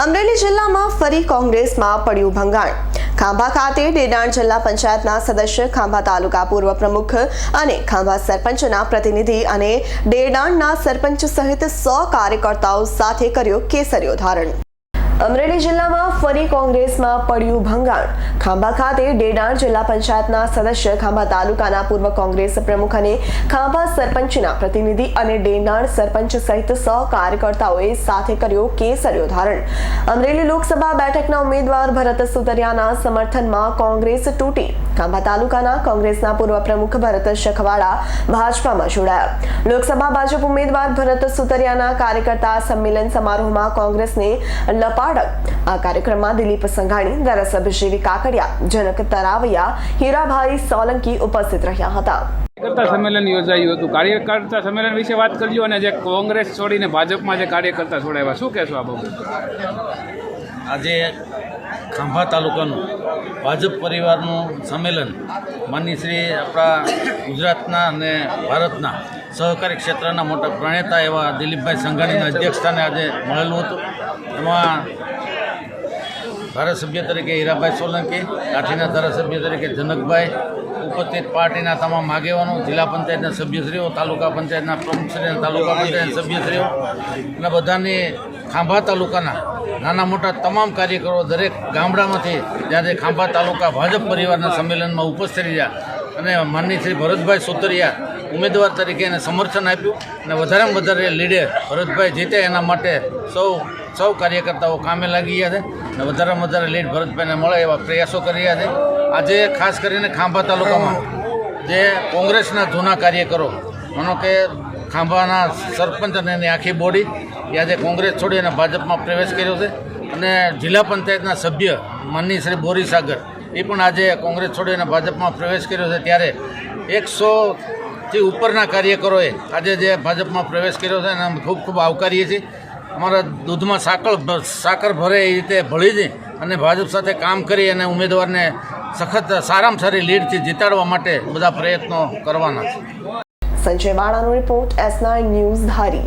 અમરેલી જિલ્લામાં ફરી કોંગ્રેસમાં પડ્યું ભંગાણ. ખાંભા ખાતે ડેડાણ જિલ્લા પંચાયતના સદસ્ય ખાંભા તાલુકા પૂર્વ પ્રમુખ અને ખાંભા સરપંચના પ્રતિનિધિ અને ડેડાણના સરપંચ સહિત સો કાર્યકર્તાઓ સાથે કર્યો કેસરીયો ધારણ. અમરેલી જિલ્લામાં ફરી કોંગ્રેસમાં પડ્યું ભંગાણ. ખાંભા ખાતે ડેડાણ જિલ્લા પંચાયતના સદસ્ય ખાંભા તાલુકાના પૂર્વ કોંગ્રેસ પ્રમુખ અને ખાંભા સરપંચના પ્રતિનિધિ અને ડેડાણ સરપંચ સહિત સો કાર્યકર્તાઓએ સાથે કર્યો કેસર્યો ધારણ અમરેલી લોકસભા બેઠકના ઉમેદવાર ભરત સુતરિયાના સમર્થનમાં કોંગ્રેસ તૂટી. ખાંભા તાલુકાના કોંગ્રેસના પૂર્વ પ્રમુખ ભરત શખવાડા ભાજપામાં જોડાયા. લોકસભા ભાજપ ઉમેદવાર ભરત સુતરિયાના કાર્યકર્તા સંમેલન સમારોહમાં કોંગ્રેસને લપાડક આ કાર્યક્રમમાં દિલીપ સંઘાણી ધારાસભ્ય શ્રી કાકડિયા જનક તરાવૈયા હીરાભાઈ સોલંકી ઉપસ્થિત રહ્યા હતા. કાર્યકર્તા સંમેલન યોજાયું હતું. કાર્યકર્તા સંમેલન વિશે વાત કરજો અને જે કોંગ્રેસ છોડીને ભાજપમાં જે કાર્યકર્તા છોડાવ્યા શું કહેશો આ બાબત? આજે ખાંભા તાલુકાનું ભાજપ પરિવારનું સંમેલન માનની શ્રી આપણા ગુજરાતના અને ભારતના સહકારી ક્ષેત્રના મોટા પ્રણેતા એવા દિલીપભાઈ સંઘાણીના અધ્યક્ષસ્થાને આજે મળેલું હતું. એમાં ધારાસભ્ય તરીકે હીરાભાઈ સોલંકી કાઠીના ધારાસભ્ય તરીકે જનકભાઈ, ઉપસ્થિત પાર્ટીના તમામ આગેવાનો, જિલ્લા પંચાયતના સભ્યશ્રીઓ, તાલુકા પંચાયતના પ્રમુખશ્રી અને તાલુકા પંચાયતના સભ્યશ્રીઓ, અને બધાની ખાંભા તાલુકાના નાના મોટા તમામ કાર્યકરો દરેક ગામડામાંથી જ્યારે ખાંભા તાલુકા ભાજપ પરિવારના સંમેલનમાં ઉપસ્થિત રહ્યા અને માનની શ્રી ભરતભાઈ સુતરિયા ઉમેદવાર તરીકે એને સમર્થન આપ્યું અને વધારેમાં વધારે લીડે ભરતભાઈ જીતે એના માટે સૌ સૌ કાર્યકર્તાઓ કામે લાગી ગયા છે અને વધારેમાં વધારે લીડ ભરતભાઈને મળે એવા પ્રયાસો કરી રહ્યા છે. આજે ખાસ કરીને ખાંભા તાલુકામાં જે કોંગ્રેસના જૂના કાર્યકરો, માનો કે ખાંભાના સરપંચ અને એની આખી બોડી એ આજે કોંગ્રેસ છોડી અને ભાજપમાં પ્રવેશ કર્યો છે. અને જિલ્લા પંચાયતના સભ્ય માનની શ્રી બોરીસાગર એ પણ આજે કોંગ્રેસ છોડી અને ભાજપમાં પ્રવેશ કર્યો છે. ત્યારે એકસોથી ઉપરના કાર્યકરોએ આજે જે ભાજપમાં પ્રવેશ કર્યો છે અને ખૂબ ખૂબ આવકારીએ છીએ. અમારા દૂધમાં સાકર સાકર ભરે એ રીતે ભળી છે અને ભાજપ સાથે કામ કરી અને ઉમેદવારને સખત સારામાં સારી લીડથી જીતાડવા માટે બધા પ્રયત્નો કરવાના છે. Sanjay વાળાનો report S nine news Dhari.